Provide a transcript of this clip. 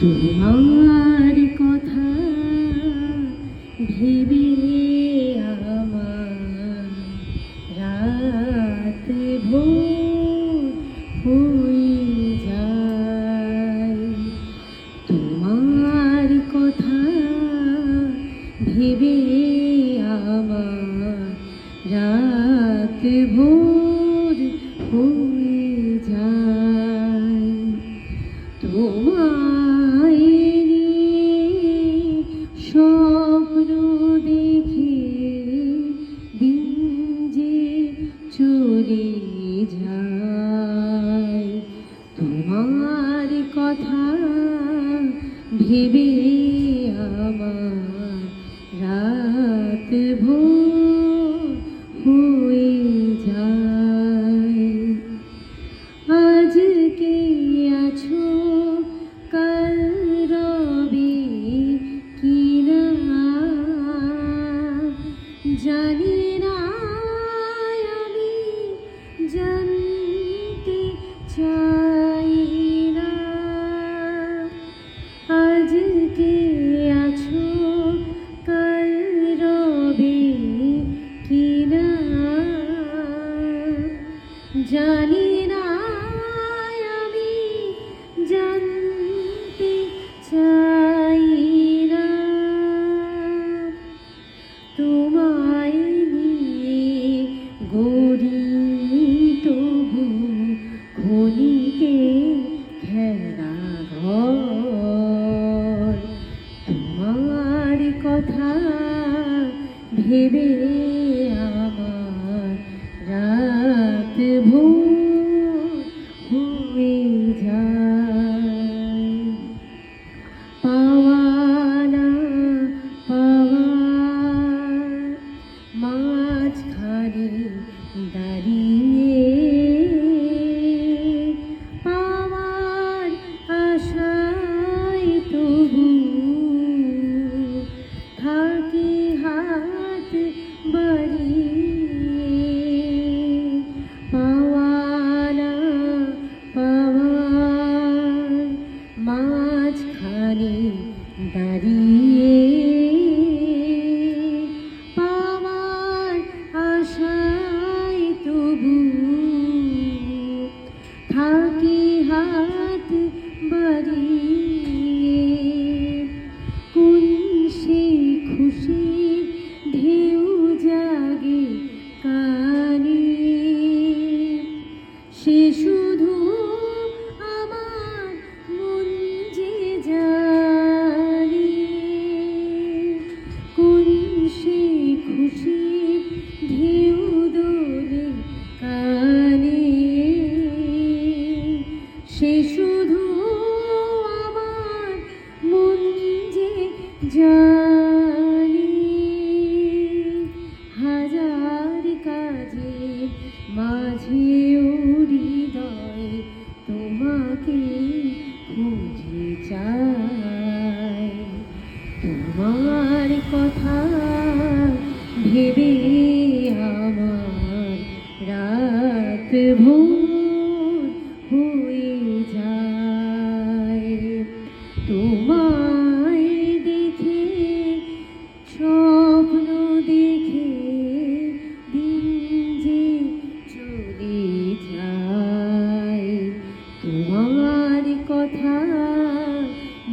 তোমার কথা ভেবে আমার রাত ভোর হয়ে যায়। তোমার কথা ভেবে আমার রাত ভোর হয়ে জানি না আমি জানতে চাই না আজকে আছো? কাল রবে কিনা? জানি গড়ি তবু খনিকে খেলা ঘর। তোমার কথা ভেবে সে শুধু আমার মন যে জানে। হাজার কাজে মাঝেও হৃদয় তোমাকে খুঁজে চাই তোমার কথা ভেবে আমার রাত ভোর